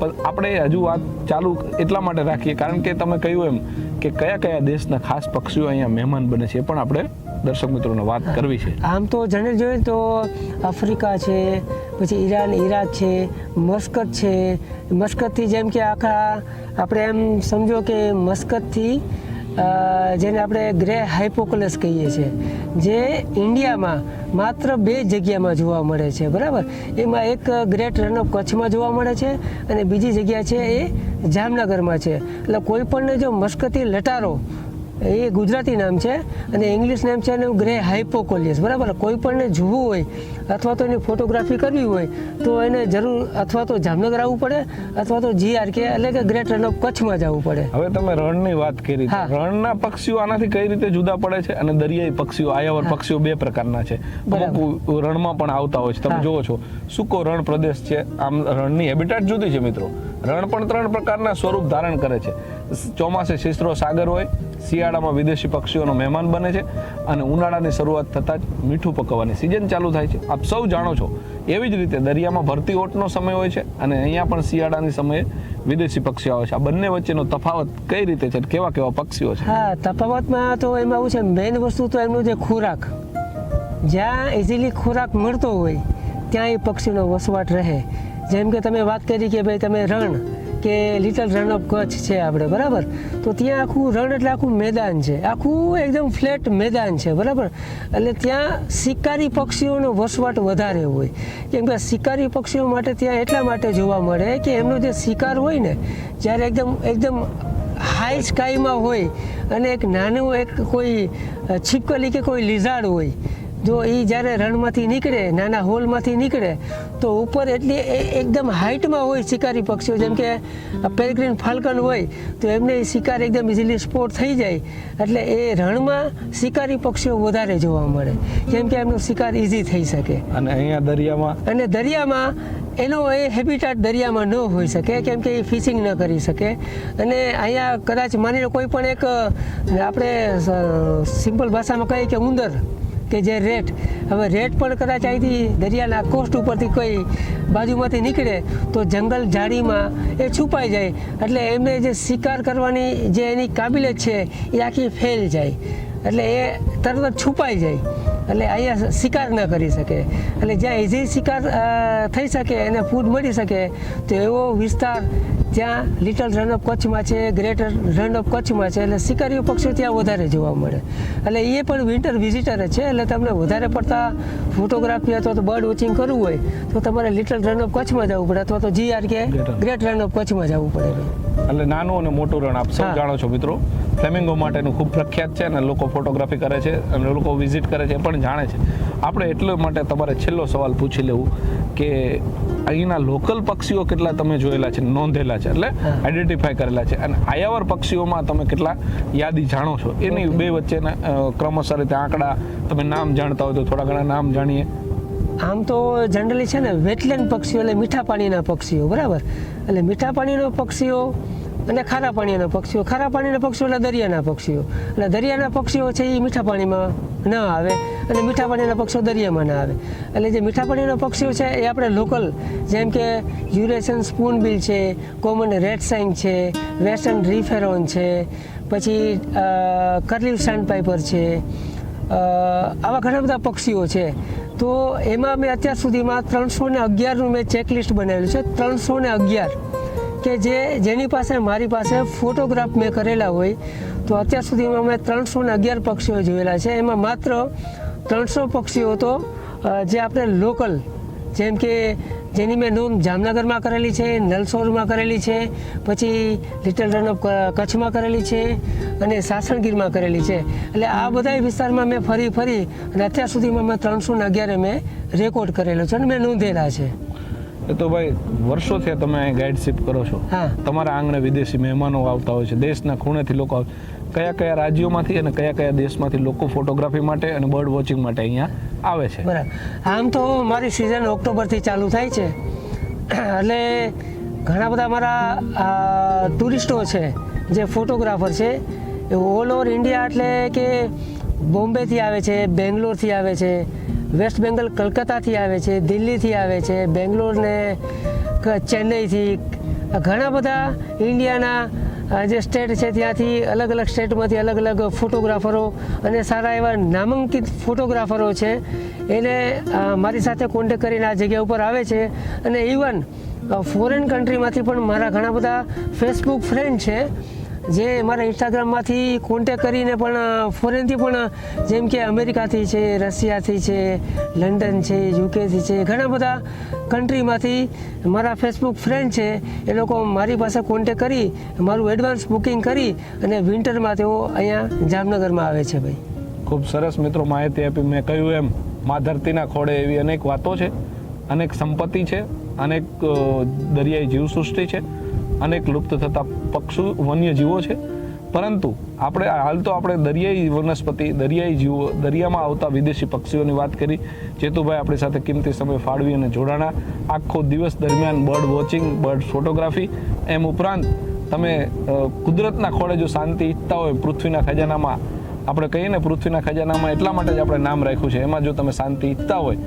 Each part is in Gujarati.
પણ આપણે હજુ વાત ચાલુ એટલા માટે રાખીએ કારણ કે તમે કહ્યું એમ કે કયા કયા દેશના ખાસ પક્ષીઓ અહીંયા મહેમાન બને છે એ પણ આપણે દર્શક મિત્રોને વાત કરવી છે. આમ તો જનરલ જોઈએ તો આફ્રિકા છે પછી ઈરાન ઈરાક છે મસ્કત છે. મસ્કતથી જેમ કે આખા આપણે એમ સમજો કે મસ્કતથી જેને આપણે ગ્રે હાઇપોકલસ કહીએ છીએ જે ઇન્ડિયામાં માત્ર બે જગ્યામાં જોવા મળે છે, બરાબર? એમાં એક ગ્રેટ રન ઓફ કચ્છમાં જોવા મળે છે અને બીજી જગ્યા છે એ જામનગરમાં છે. એટલે કોઈ પણને જો મસ્કતી લટારો એ ગુજરાતી નામ છે અને ઇંગ્લિશ નામ છે એનું ગ્રે હાઇપોકોલિયસ બરાબર? કોઈ પણને જોવું હોય અથવા તો એની ફોટોગ્રાફી કરવી હોય તો એને જરૂર અથવા તો જામનગર આવવું પડે અથવા તો જીઆર કે એટલે કે ગ્રેટ ઓફ કચ્છમાં જવું પડે. હવે તમે રણની વાત કરી. રણના પક્ષીઓ આનાથી કઈ રીતે જુદા પડે છે અને દરિયાઈ પક્ષીઓ આયાવર પક્ષીઓ બે પ્રકારના છે. બરાબર. અમુક રણમાં પણ આવતા હોય છે. તમે. જોવો છો સૂકો રણ પ્રદેશ છે. આમ રણની હેબિટાટ જુદી છે મિત્રો. રણ પણ ત્રણ પ્રકારના સ્વરૂપ ધારણ કરે છે. ચોમાસે શિસ્ત્રો સાગર હોય શિયાળામાં વિદેશી પક્ષીઓનો મહેમાન બને છે અને ઉનાળાની શરૂઆત થતાં જ મીઠું પકવવાની સિઝન ચાલુ થાય છે. આપ સૌ જાણો છો, એવી જ રીતે દરિયામાં ભરતી ઓટનો સમય હોય છે અને અહીંયા પણ શિયાળાની સમયે વિદેશી પક્ષીઓ આવે છે. આ બંને વચ્ચેનો તફાવત કઈ રીતે છે કેવા કેવા પક્ષીઓ છે? હા, તફાવતમાં તો એમાં આવું છે મેઇન વસ્તુ તો એમનું જે ખોરાક. જ્યાં ઇઝીલી ખોરાક મળતો હોય, ત્યાં એ પક્ષીનો વસવાટ રહે. જેમ કે તમે વાત કરી કે ભાઈ તમે રણ કે લિટલ રન ઓફ કચ્છ છે આપણે, બરાબર? તો ત્યાં આખું રણ એટલે આખું મેદાન છે. આખું એકદમ ફ્લેટ મેદાન છે, બરાબર? એટલે ત્યાં શિકારી પક્ષીઓનો વસવાટ વધારે હોય. કેમ કે શિકારી પક્ષીઓ માટે ત્યાં એટલા માટે જોવા મળે કે એમનો જે શિકાર હોય ને, જ્યારે એકદમ એકદમ હાઈ સ્કાયમાં હોય અને એક નાનું એક કોઈ છીપકલી કે કોઈ લીઝાડ હોય જો એ જ્યારે રણમાંથી નીકળે નાના હોલમાંથી નીકળે તો ઉપર એટલી એ- એકદમ હાઇટમાં હોય શિકારી પક્ષીઓ. જેમ કે પેરેગ્રીન ફાલ્કન હોય તો એમને એ શિકાર એકદમ ઇઝીલી સ્પોટ થઈ જાય. એટલે એ રણમાં શિકારી પક્ષીઓ વધારે જોવા મળે. જેમ કે એમનો શિકાર ઇઝી થઈ શકે. અને અહીંયા દરિયામાં? અને દરિયામાં એનો એ હેબિટાટ દરિયામાં ન હોઈ શકે કેમ કે એ ફિશિંગ ન કરી શકે. અને અહીંયા કદાચ માની લો કોઈ પણ એક આપણે સિમ્પલ ભાષામાં કહીએ કે ઉંદર. કે જે રેટ, હવે રેટ પણ કદાચ અહીંથી દરિયાના કોસ્ટ ઉપરથી કોઈ બાજુમાંથી નીકળે, તો જંગલ ઝાડીમાં એ છુપાઈ જાય. એટલે એમને જે શિકાર કરવાની જે એની કાબિલિયત છે, એ આખી ફેલ જાય. એટલે એ તરત છુપાઈ જાય. એટલે અહીંયા શિકાર ન કરી શકે. એટલે જ્યાં ઇઝી શિકાર થઈ શકે એને ફૂડ મળી શકે તો એવો વિસ્તાર જ્યાં લિટલ રન ઓફ કચ્છમાં છે ગ્રેટર રન ઓફ કચ્છમાં છે એટલે શિકારીઓ પક્ષીઓ ત્યાં વધારે જોવા મળે. એટલે એ પણ વિન્ટર વિઝિટર છે એટલે તમને વધારે પડતા ફોટોગ્રાફી અથવા તો બર્ડ વોચિંગ કરવું હોય તો તમારે લિટલ રન ઓફ કચ્છમાં જવું પડે અથવા તો જીઆર કે ગ્રેટ રન ઓફ કચ્છમાં જવું પડે. એટલે નાનું અને મોટું રણ આપ સૌ જાણો છો મિત્રો. ફ્લેમિંગો માટેનું ખૂબ પ્રખ્યાત છે અને લોકો ફોટોગ્રાફી કરે છે અને લોકો વિઝિટ કરે છે એ પણ જાણે છે. આપણે એટલા માટે તમારે છેલ્લો સવાલ પૂછી લેવું કે અહીંના લોકલ પક્ષીઓ કેટલા તમે જોયેલા છે નોંધેલા છે એટલે આઈડેન્ટિફાય કરેલા છે. અને આયાવર પક્ષીઓમાં તમે કેટલા યાદી જાણો છો? એની બે વચ્ચેના ક્રમશઃ રીતે આંકડા તમે નામ જાણતા હોય તો થોડા ઘણા નામ જાણીએ. આમ તો જનરલી છે ને વેટલેન્ડ પક્ષીઓ એટલે મીઠા પાણીના પક્ષીઓ બરાબર? એટલે મીઠા પાણીના પક્ષીઓ અને ખારા પાણીના પક્ષીઓ. ખારા પાણીના પક્ષીઓ એટલે દરિયાના પક્ષીઓ. એટલે દરિયાના પક્ષીઓ છે એ મીઠા પાણીમાં ન આવે અને મીઠા પાણીના પક્ષીઓ દરિયામાં ના આવે. એટલે જે મીઠા પાણીના પક્ષીઓ છે એ આપણે લોકલ, જેમ કે યુરેશન સ્પૂનબિલ છે, કોમન રેડ સાઇન છે, વેસ્ટર્ન રીફેરોન છે, પછી કરલીવ સેન્ડપાઇપર છે આવા ઘણા બધા પક્ષીઓ છે. તો એમાં મેં અત્યાર સુધીમાં ત્રણસો ને અગિયારનું મેં ચેકલિસ્ટ બનાવેલું છે. ત્રણસો ને અગિયાર. કે જે જેની પાસે મારી પાસે ફોટોગ્રાફ મેં કરેલા હોય, તો અત્યાર સુધીમાં મેં ત્રણસો ને અગિયાર પક્ષીઓ જોયેલા છે. એમાં માત્ર ત્રણસો પક્ષીઓ તો જે આપણે લોકલ જેમ કે જેની મેં નોંધ જામનગરમાં કરેલી છે, નલસોરમાં કરેલી છે, પછી લિટલ રન ઓફ કચ્છમાં કરેલી છે અને સાસણગીરમાં કરેલી છે. એટલે આ બધા વિસ્તારમાં મેં ફરી ફરી અને અત્યાર સુધીમાં મેં ત્રણસો ને અગિયારે મેં રેકોર્ડ કરેલો છે અને મેં નોંધેલા છે. એ તો ભાઈ વર્ષોથી તમે ગાઈડશીપ કરો છો. હા. તમારા આંગણે વિદેશી મહેમાનો આવતા હોય છે. દેશના ખૂણેથી લોકો કયા કયા રાજ્યોમાંથી અને કયા કયા દેશમાંથી લોકો ફોટોગ્રાફી માટે અને બર્ડ વોચિંગ માટે અહીંયા આવે છે? બરાબર. આમ તો મારી સિઝન ઓક્ટોબરથી ચાલુ થાય છે. એટલે ઘણા બધા મારા ટુરિસ્ટો છે જે ફોટોગ્રાફર છે એ ઓલ ઓવર ઇન્ડિયા એટલે કે બોમ્બેથી આવે છે બેંગ્લોરથી આવે છે વેસ્ટ બેંગલ કલકત્તાથી આવે છે, દિલ્હીથી આવે છે બેંગ્લોર ને ક- ચેન્નઈથી. ઘણા બધા ઇન્ડિયાના જે સ્ટેટ છે ત્યાંથી અલગ અલગ સ્ટેટમાંથી અલગ અલગ ફોટોગ્રાફરો અને સારા એવા નામાંકિત ફોટોગ્રાફરો છે. એને મારી સાથે કોન્ટેક કરીને આ જગ્યા ઉપર આવે છે. અને ઇવન ફોરેન કન્ટ્રીમાંથી પણ મારા ઘણા બધા ફેસબુક ફ્રેન્ડ છે. જે મારા ઇન્સ્ટાગ્રામમાંથી કોન્ટેક કરીને પણ ફોરેનથી પણ જેમ કે અમેરિકાથી છે, રશિયાથી છે, લંડન છે, યુકેથી છે, ઘણા બધા કન્ટ્રીમાંથી મારા ફેસબુક ફ્રેન્ડ છે, એ લોકો મારી પાસે કોન્ટેક કરી, મારું એડવાન્સ બુકિંગ કરી અને વિન્ટરમાં તેઓ અહીંયા જામનગરમાં આવે છે ભાઈ. ખૂબ સરસ મિત્રો માહિતી આપી. મેં કહ્યું એમ મા ધરતીના ખોળે એવી અનેક વાતો છે, અનેક સંપત્તિ છે, અનેક દરિયાઈ જીવસૃષ્ટિ છે. અનેક લુપ્ત થતા પક્ષુ વન્યજીવો છે. પરંતુ આપણે હાલ તો આપણે દરિયાઈ વનસ્પતિ, દરિયાઈ જીવો, દરિયામાં આવતા વિદેશી પક્ષીઓની વાત કરી. ચેતુભાઈ આપણી સાથે કિંમતી સમય ફાળવી અને જોડાણા. આખો દિવસ દરમિયાન બર્ડ વોચિંગ, બર્ડ ફોટોગ્રાફી. એમ ઉપરાંત તમે કુદરતના ખોળે જો શાંતિ, ઈચ્છતા હોય પૃથ્વીના ખજાનામાં. આપણે કહીએ ને પૃથ્વીના ખજાનામાં એટલા માટે જ આપણે નામ રાખ્યું છે. એમાં જો તમે શાંતિ, ઈચ્છતા હોય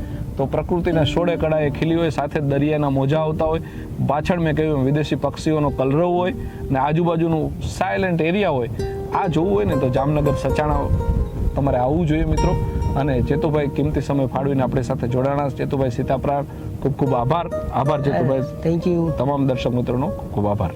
તો પ્રકૃતિના સોળે કળાએ ખીલી હોય સાથે દરિયાના મોજા આવતા હોય. પાછળ મેં કહ્યું વિદેશી પક્ષીઓનો કલરવ હોય ને આજુબાજુનું સાયલેન્ટ એરિયા હોય. આ જોવું હોય ને તો જામનગર સચાણા તમારે આવવું જોઈએ મિત્રો. અને જેતુભાઈ કિંમતી સમય ફાળવીને આપણી સાથે જોડાણા જેતુભાઈ સીતાપ્રાણ ખૂબ ખૂબ આભાર. આભાર જેતુભાઈ. થેન્ક યુ તમામ દર્શક મિત્રોનો ખૂબ ખૂબ આભાર.